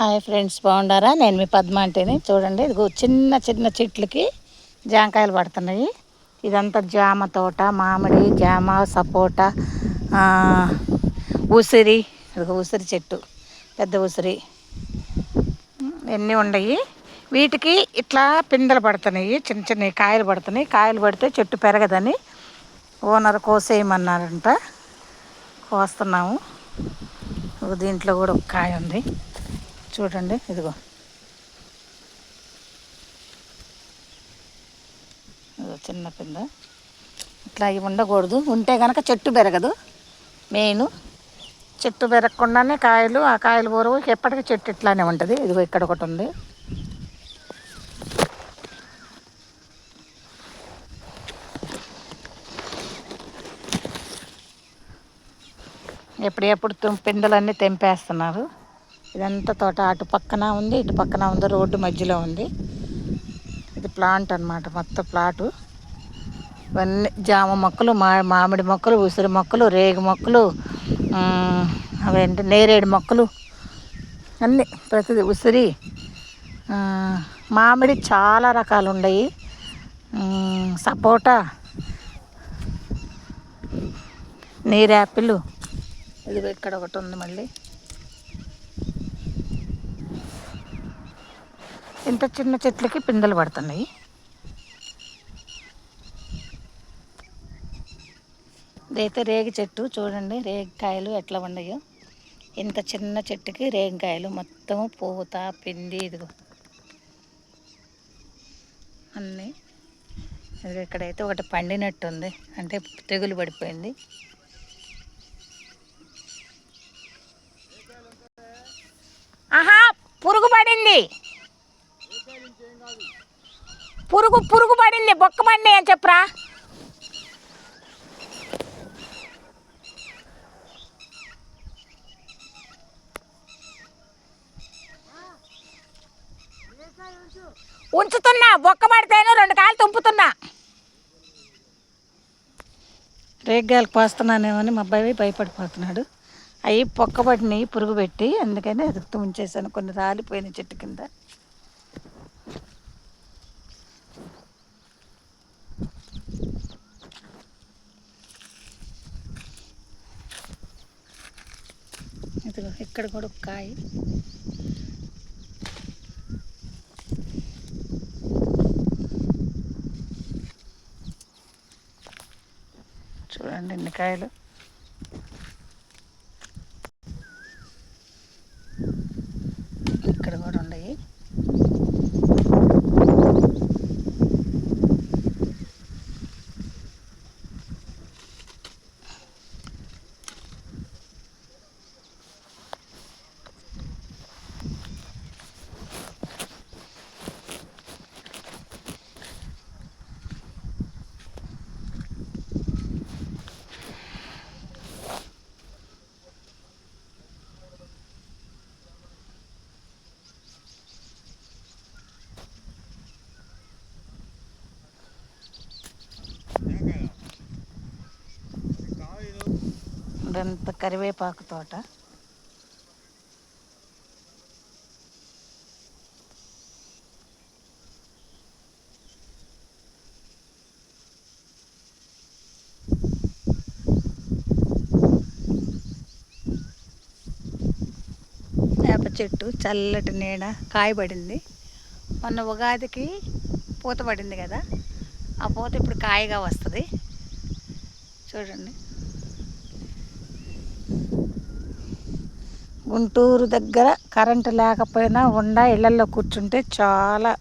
Hi friends బాగుండారా? నేను మీ పద్మ అంటేని. చూడండి ఇదిగో చిన్న చిన్న చెట్లకి జామకాయలు పడుతున్నాయి. ఇదంతా జామ తోట మామిడి జామ సపోటా ఉసిరి. ఇదిగో ఉసిరి చెట్టు పెద్ద ఉసిరి. ఎన్ని ఉన్నాయి? వీటికి ఇట్లా పిందెలు పడుతున్నాయి చిన్న చిన్న కాయలు పడుతున్నాయి. కాయలు పడితే చెట్టు పెరగదని ఓనర్ కోసేయమన్నారంట. కోస్తున్నాము. దీంట్లో కూడా ఒక కాయ ఉంది. చూడండి ఇదిగో. ఇదిగో చిన్న పింద ఇట్లా ఇవి ఉండకూడదు. ఉంటే కనుక చెట్టు పెరగదు. మెయిన్ చెట్టు పెరగకుండానే కాయలు ఆ కాయలు పూరవు ఎప్పటికీ చెట్టు ఇట్లానే ఉంటుంది. ఇదిగో ఇక్కడ ఒకటి ఉంది. ఎప్పుడెప్పుడు పిండలన్నీ తెంపేస్తున్నారు. ఇదంతా తోట అటు పక్కన ఉంది ఇటు పక్కన ఉంది రోడ్డు మధ్యలో ఉంది. ఇది ప్లాంట్ అనమాట మొత్తం ప్లాటు. ఇవన్నీ జామ మొక్కలు మా మామిడి మొక్కలు ఉసిరి మొక్కలు రేగు మొక్కలు అవేంటి నేరేడు మొక్కలు అన్నీ ప్రతిదీ ఉసిరి మామిడి చాలా రకాలు ఉన్నాయి సపోటా నీరాపిల్. ఇది ఇక్కడ ఒకటి ఉంది మళ్ళీ. ఇంత చిన్న చెట్లకి పిందెలు పడుతున్నాయి. ఇదైతే రేగి చెట్టు చూడండి రేగికాయలు ఎట్లా ఉన్నాయో. ఇంత చిన్న చెట్టుకి రేగికాయలు మొత్తము పూత పిండి ఇదిగో. అన్నీ. ఇక్కడైతే ఒకటి పండినట్టు ఉంది. అంటే తెగులు పడిపోయింది. ఆహా పురుగు పడింది. పురుగు పురుగు పడింది బొక్క పడింది అని చెప్పరా. ఉంచుతున్నా బొక్క పడితేను రెండు కాలు తుంపుతున్నా. రేగ్గాయలకు పోస్తున్నానేమని మా అబ్బాయి భయపడిపోతున్నాడు. అవి పొక్కబడినాయి పురుగు పెట్టి అందుకని అది ఉంచేసాను కొన్ని రాలిపోయిన చెట్టు కింద. ఇదిగో ఇక్కడ కూడా ఒక కాయ. చూడండి ఎన్ని కాయలు ఇక్కడ కూడా ఉన్నాయి ఇదంతా కరివేపాకు తోట. వేప చెట్టు చల్లటి నీడ కాయబడింది. మొన్న ఉగాదికి పూత పడింది కదా ఆ పూత ఇప్పుడు కాయగా వస్తుంది. చూడండి. గుంటూరు దగ్గర కరెంటు లేకపోయినా ఉండ ఇళ్ళల్లో కూర్చుంటే చాలా